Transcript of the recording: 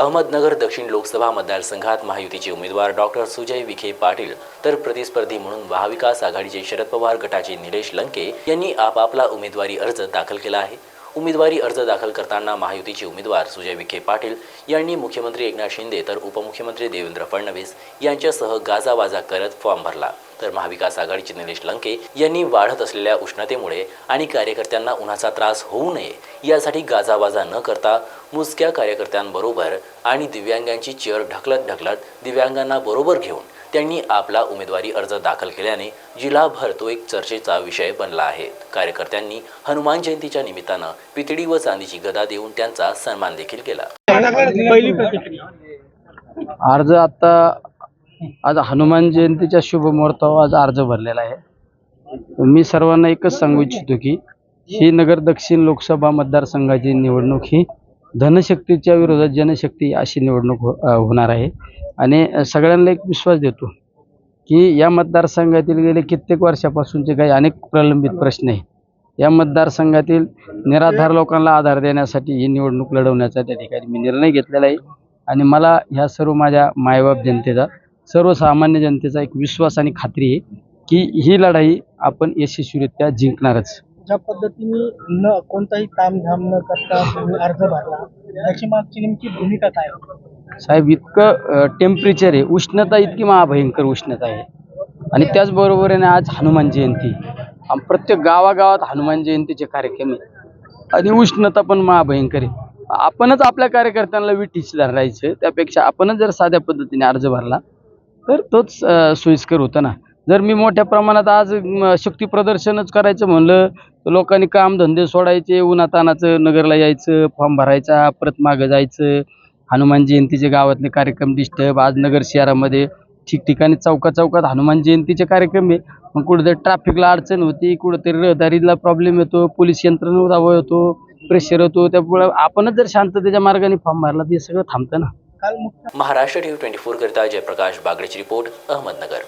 अहमदनगर दक्षिण लोकसभा मतदारसंघात महायुतीचे उमेदवार डॉक्टर सुजय विखे पाटील तर प्रतिस्पर्धी म्हणून महाविकास आघाडीचे शरद पवार गटाचे निलेश लंके यांनी आपापला उमेदवारी अर्ज दाखल केला आहे. उमेदवारी अर्ज दाखल करताना महायुतीचे उमेदवार सुजय विखे पाटील यांनी मुख्यमंत्री एकनाथ शिंदे तर उपमुख्यमंत्री देवेंद्र फडणवीस यांच्यासह गाजावाजा करत फॉर्म भरला. तर महाविकास आघाडीचे निलेश लंके यांनी वाढत असलेल्या उष्णतेमुळे आणि कार्यकर्त्यांना उन्हाचा त्रास होऊ नये यासाठी गाजावाजा न करता मुजक्या कार्यकर्त्यांबरोबर आणि दिव्यांगांची चेअर ढकलत ढकलत दिव्यांगांना बरोबर घेऊन त्यांनी आपला उमेदवारी अर्ज दाखल केल्याने जिल्हाभर तो एक चर्चेचा विषय बनला आहे. कार्यकर्त्यांनी हनुमान जयंतीच्या निमित्तानं पितळी व चांदीची गदा देऊन त्यांचा सन्मान देखील केला. अर्ज आता आज हनुमान जयंतीच्या शुभ मुहूर्तावर आज अर्ज भरलेला आहे. मी सर्वांना एकच सांगू इच्छितो की ही नगर दक्षिण लोकसभा मतदारसंघाची निवडणूक ही धनशक्तीच्या विरोधात जनशक्ती अशी निवडणूक हो- होणार आहे. आणि सगळ्यांना एक विश्वास देतो की या मतदारसंघातील गेले कित्येक वर्षापासूनचे काही अनेक प्रलंबित प्रश्न आहे या मतदारसंघातील निराधार लोकांना आधार देण्यासाठी ही निवडणूक लढवण्याचा त्या ठिकाणी मी निर्णय घेतलेला आहे. आणि मला ह्या सर्व माझ्या मायबाप जनतेचा सर्वसामान्य जनतेचा एक विश्वास आणि खात्री आहे की ही लढाई आपण यशस्वीरित्या जिंकणारच. ज्या पद्धतीने न कोणताही तामझाम न करता तुम्ही अर्ज भरला त्याची मागची नेमकी भूमिका काय साहेब इतकं टेम्परेचर आहे उष्णता इतकी महाभयंकर उष्णता आहे. आणि त्याचबरोबरीने आज हनुमान जयंती. प्रत्येक गावागावात हनुमान जयंतीचे कार्यक्रम आहे आणि उष्णता पण महाभयंकर आहे. आपणच आपल्या कार्यकर्त्यांना विटीच धरायचं त्यापेक्षा आपणच जर साध्या पद्धतीने अर्ज भरला तर तोच सोयीस्कर होतं ना. जर मी मोठ्या प्रमाणात आज शक्ती प्रदर्शनच करायचं म्हणलं तर लोकांनी काम धंदे सोडायचे उन्हातानाचं नगरला यायचं फॉर्म भरायचा परत मागं जायचं. हनुमान जयंतीचे गावातले कार्यक्रम डिस्टर्ब आज नगर शहरामध्ये ठिकठिकाणी चौका चौकात हनुमान जयंतीचे कार्यक्रम आहे. मग कुठेतरी ट्रॅफिकला अडचण होती कुठेतरी रहदारीला प्रॉब्लेम येतो पोलीस यंत्रणेवर दबाव येतो प्रेशर होतो त्यामुळे आपणच जर शांततेच्या मार्गाने फॉर्म भरला ते सगळं थांबतं ना. महाराष्ट्र टीव्ही ट्वेंटी फोर करिता जयप्रकाश बागडेची रिपोर्ट अहमदनगर.